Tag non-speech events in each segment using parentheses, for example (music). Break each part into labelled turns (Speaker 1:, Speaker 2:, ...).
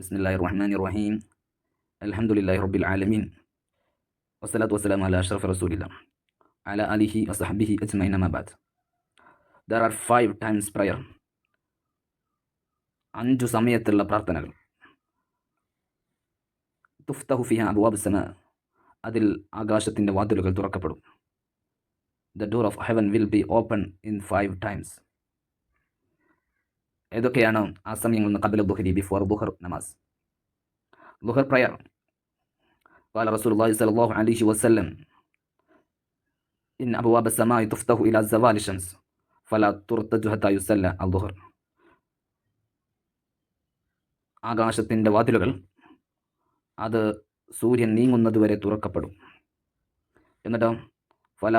Speaker 1: بسم الله الرحمن الرحيم الحمد لله رب العالمين والصلاة والسلام على أشرف رسول الله على آله وصحبه أجمعين ما بعد There are five times prayer അഞ്ചു സമയത്തുള്ള പ്രാർത്ഥനകൾ തുഫ്തഹു ഫിഹ അബുവാബ് സമ അതിൽ ആകാശത്തിൻ്റെ വാതിലുകൾ തുറക്കപ്പെടും the door of heaven will be open in five times ഏതൊക്കെയാണ് ആ സമയങ്ങളിൽ നിന്ന് കബല ബുഹരി ബിഫോർ ബുഹർ നമാസ് ബുഹർ പ്രയർ قال رسول الله صلى الله عليه وسلم إن أبواب السماء تفتح إلى زوال الشمس فلا ترتج حتى يصلى الظهر ആകാശത്തിൻ്റെ വാതിലുകൾ അത് സൂര്യൻ നീങ്ങുന്നതുവരെ തുറക്കപ്പെടും എന്നിട്ടോ ഫല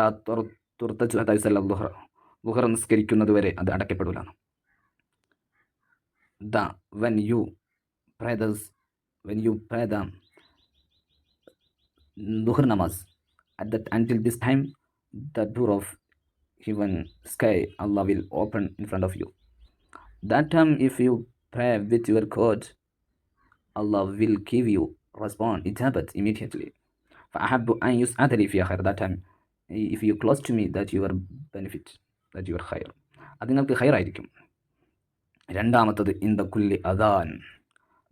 Speaker 1: തുറത്തച്ചു ഹത്തായുസല്ല ദുഹർ ദുഹർ നിസ്കരിക്കുന്നതുവരെ അത് അടയ്ക്കപ്പെടില്ല the when you pray this when you pray the Dhuhr namaz at that until this time the door of heaven sky Allah will open in front of you that time if you pray with your God Allah will give you respond ijabat immediately فأحب أن يسعد لي في خير that time if you close to me that your benefit that your خير അത് നിങ്ങൾക്ക് ഹൈറായിരിക്കും രണ്ടാമത്തത് ദ കുല്ലി അദാൻ.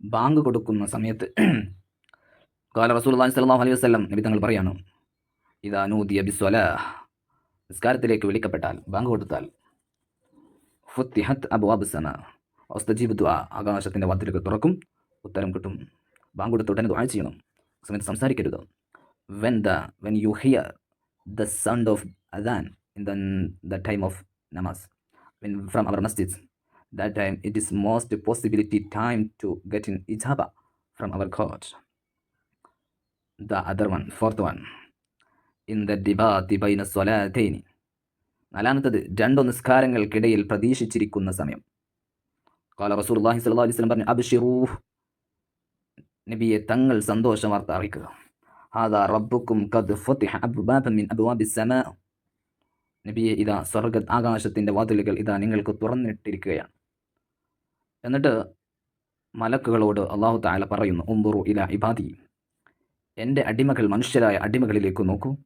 Speaker 1: Bank കൊടുക്കുന്ന സമയത്ത് (clears throat) കാല റസൂൽ സലാഹു അലൈഹി വസ്ലം നബി തങ്ങൾ പറയാണ് ഇതാ നൂദിയ ബിസ്വല. നിസ്കാരത്തിലേക്ക് വിളിക്കപ്പെട്ടാൽ ബാങ്ക് കൊടുത്താൽ ഫുത്തിഹത്ത് അബു അബ്സന ഒസ്തജീബ് ദുആ ആകാശത്തിന്റെ വാതിലുകൾ തുറക്കും ഉത്തരം കിട്ടും. ബാങ്ക് കൊടുത്ത ഉടനെ ദുആ ചെയ്യണം. സമയത്ത് സംസാരിക്കരുത്. When the when you hear the sound of Adan in the time of നമാസ് വെൻ ഫ്രം അവർ മസ്ജിദ്സ് that time it is most possibility time to get in ijaba from our God. The other one, fourth one, in the debate by സ്വലാതൈനി നാലാമത്തത് രണ്ടു നിസ്കാരങ്ങൾക്കിടയിൽ പ്രതീക്ഷിച്ചിരിക്കുന്ന സമയം. കാല റസൂലുള്ളാഹി സ്വല്ലാ അലൈഹി സ്വലം പറഞ്ഞു അബ്ഷിറൂ നബിയെ തങ്ങൾ സന്തോഷ വാർത്ത അറിയിക്കുക. ഹാദാ റബ്ബുക്കും കദ് ഫുതിഹ അബ്വാബൻ മിൻ അബ്വാബിസ് സമാ നബിയെ ഇതാ സ്വർഗ ആകാശത്തിന്റെ വാതിലുകൾ ഇതാ നിങ്ങൾക്ക് തുറന്നിട്ടിരിക്കുകയാണ്. എന്നിട്ട് മലക്കുകളോട് അള്ളാഹു താല പറയുന്നു ഉംബുറു ഇല ഇബാദി എന്റെ അടിമകൾ മനുഷ്യരായ അടിമകളിലേക്ക് നോക്കൂ.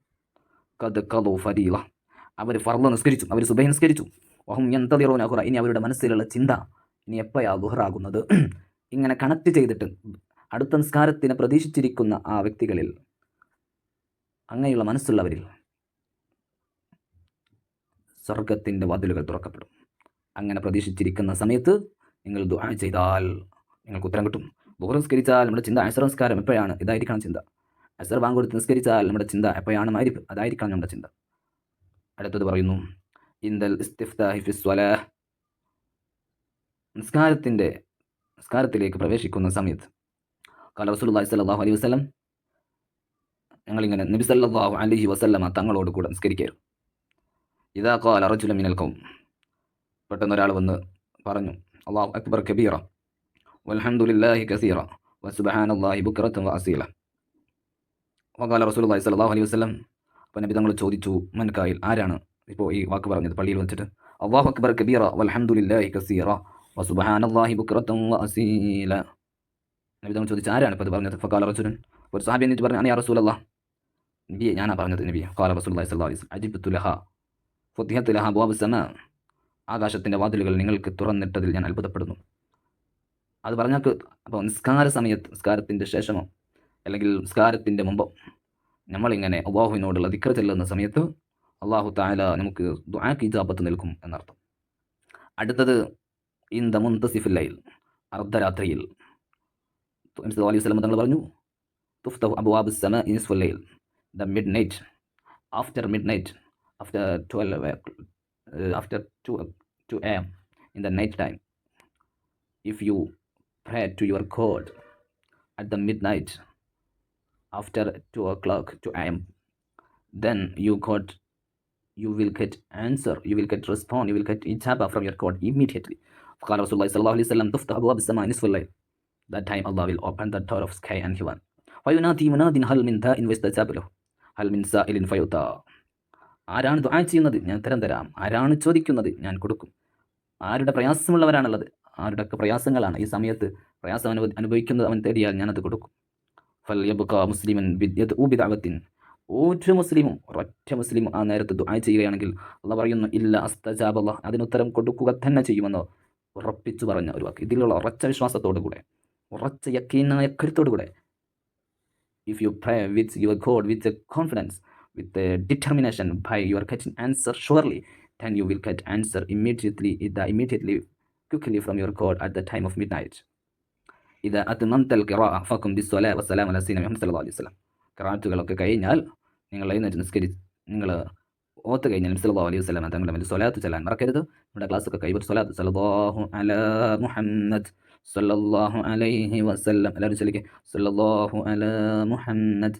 Speaker 1: കത് കലോ ഫരീല അവർ ഫർള നിസ്കരിച്ചു അവർ സുബൈ നിസ്കരിച്ചു. വഹും യന്തതിറോ നഹുറ ഇനി അവരുടെ മനസ്സിലുള്ള ചിന്ത ഇനി എപ്പോഴാ ദുഹറാകുന്നത്? ഇങ്ങനെ കണക്ട് ചെയ്തിട്ട് അടുത്ത നിസ്കാരത്തിന് പ്രതീക്ഷിച്ചിരിക്കുന്ന ആ വ്യക്തികളിൽ അങ്ങനെയുള്ള മനസ്സുള്ളവരിൽ സ്വർഗത്തിന്റെ വാതിലുകൾ തുറക്കപ്പെടും. അങ്ങനെ പ്രതീക്ഷിച്ചിരിക്കുന്ന സമയത്ത് നിങ്ങൾ ദുആ ചെയ്താൽ നിങ്ങൾക്ക് ഉത്തരം കിട്ടും. ദുഹർ നമ്മുടെ ചിന്ത അസർ നിസ്കാരം എപ്പോഴാണ്? ഇതായിരിക്കണം ചിന്ത. അസർ ബാങ്ക് കൊടുത്ത് നിസ്കരിച്ചാൽ നമ്മുടെ ചിന്ത എപ്പോഴാണ് മാരി അതായിരിക്കണം നമ്മുടെ ചിന്ത. അടുത്തത് പറയുന്നു. ഇന്ദൽ ഇസ്തിഫ്താഹി സ്വലാഹ് നിസ്കാരത്തിന്റെ നിസ്കാരത്തിലേക്ക് പ്രവേശിക്കുന്ന സമയത്ത് കാല റസൂലുള്ളാഹി സ്വല്ലല്ലാഹു അലൈഹി വസല്ലം ഞങ്ങളിങ്ങനെ നബി സല്ലല്ലാഹു അലൈഹി വസല്ലമ തങ്ങളോട് കൂടെ നിസ്കരിക്കായിരുന്നു. ഇതാ അലറജുല റജുല മിനൽ കൗം പെട്ടെന്ന് ഒരാൾ വന്ന് പറഞ്ഞു അള്ളാഹു അക്ബർ കബീറ വൽഹംദുലില്ലാഹി കസീറ വസുബഹാനല്ലാഹി ബുക്റത്തും വസീല വകാല റസൂൽ റസൂലുള്ളാഹി സ്വല്ലല്ലാഹു അലൈഹി വസ്ലം അപ്പം നബി തങ്ങൾ ചോദിച്ചു മൻകായിൽ ആരാണ്? ഇപ്പോൾ ഈ വാക്ക് പറഞ്ഞത് പള്ളിയിൽ വെച്ചിട്ട് അള്ളാഹു അക്ബർ കബീറ വൽഹംദുലില്ലാഹി കസീറ വസുബഹാനല്ലാഹി ബുക്റത്തും വഅസീല നബി തങ്ങൾ ചോദിച്ചു ആരാണ് ഇപ്പോൾ ഇത് പറഞ്ഞത്? ഫകാല റസൂലൻ ഒരു സാഹബി എന്നിട്ട് പറഞ്ഞു അനിയാ റസൂൽ അള്ളാഹ് നബിയെ ഞാനാ പറഞ്ഞത് നബിയെ കാല റസൂലുള്ളാഹി സ്വല്ലല്ലാഹു അലൈഹി അജിബ് അജിബ്തു ലഹ ഫുത്തിഹത്ത് ലഹ അബ്വാബ് സമാ ആകാശത്തിന്റെ വാതിലുകൾ നിങ്ങൾക്ക് തുറന്നിട്ടതിൽ ഞാൻ അത്ഭുതപ്പെടുന്നു. അത് പറഞ്ഞാൽ അപ്പോൾ നിസ്കാര സമയത്ത് നിസ്കാരത്തിന്റെ ശേഷമോ അല്ലെങ്കിൽ നിസ്കാരത്തിന്റെ മുമ്പോ നമ്മളിങ്ങനെ അള്ളാഹുവിനോടുള്ള ദിക്ര ചെല്ലുന്ന സമയത്ത് അള്ളാഹു താല നമുക്ക് ദ്വാക്ക് ഇജാബത്ത് നിൽക്കും എന്നർത്ഥം. അടുത്തത് ഇൻ ദ മുന്തസിഫില്ലയിൽ അർദ്ധരാത്രിയിൽ. അലൈഹി സ്വലം തങ്ങൾ പറഞ്ഞു തുഫ്തഹു അബുവാബ് സമ ഇൻസ്ഫുല്ലയിൽ the midnight after midnight after 12 uh, after 2 2 a.m. in the night time if you pray to your God at the midnight after 2 o'clock 2 a.m. then you got you will get answer you will get response you will get ijaba from your God immediately that time Allah will open the door of sky and heaven Why you وينادي مناد هل من داء invest the هل من ilin فيطاع ആരാണ് ദുആ ചെയ്യുന്നത്? ഞാൻ തരം തരാം. ആരാണ് ചോദിക്കുന്നത്? ഞാൻ കൊടുക്കും. ആരുടെ പ്രയാസമുള്ളവരാണുള്ളത്? ആരുടെയൊക്കെ പ്രയാസങ്ങളാണ്? ഈ സമയത്ത് പ്രയാസം അനുഭ അനുഭവിക്കുന്നത് അവൻ തേടിയാൽ ഞാനത് കൊടുക്കും. ഫൽ യബുക്ക മുസ്ലിമൻ ഊബിദാവത്തിൻ ഒരു മുസ്ലിമും ഒരൊറ്റ മുസ്ലിമും ആ നേരത്ത് ദുആ ചെയ്യുകയാണെങ്കിൽ അള്ള പറയുന്നു ഇല്ല അസ്തജാബല്ല. അതിനുത്തരം കൊടുക്കുക തന്നെ ചെയ്യുമെന്ന് ഉറപ്പിച്ചു പറഞ്ഞ ഒരു വാക്ക്. ഇതിലുള്ള ഉറച്ച വിശ്വാസത്തോടു കൂടെ ഉറച്ച യക്കീനായ കരുത്തോടു കൂടെ if you pray with your god with confidence with a determination by your getting answer surely then you will get answer immediately إذا immediately quickly from your God at the time of midnight إذا أتممت القراءة فقم بالصلاة والسلام على سيدنا محمد صلى الله عليه وسلم ഖറാത്തുകളൊക്കെ കഴിഞ്ഞാൽ നിങ്ങൾ എഴുന്നേറ്റ് നിസ്കരി നിങ്ങൾ ഓത്ത് കഴിഞ്ഞാൽ സല്ലല്ലാഹു അലൈഹി വസല്ലം തങ്ങളുടെ മേൽ സ്വലാത്ത് ചെല്ലാൻ മറക്കരുത് നമ്മുടെ ക്ലാസ്സൊക്കെ കൈവട്ട് സ്വലാത്ത് സല്ലല്ലാഹു അലാ മുഹമ്മദ് സല്ലല്ലാഹു അലൈഹി വസല്ലം എല്ലാവരും ചൊല്ലിക്കേ സല്ലല്ലാഹു അലാ മുഹമ്മദ്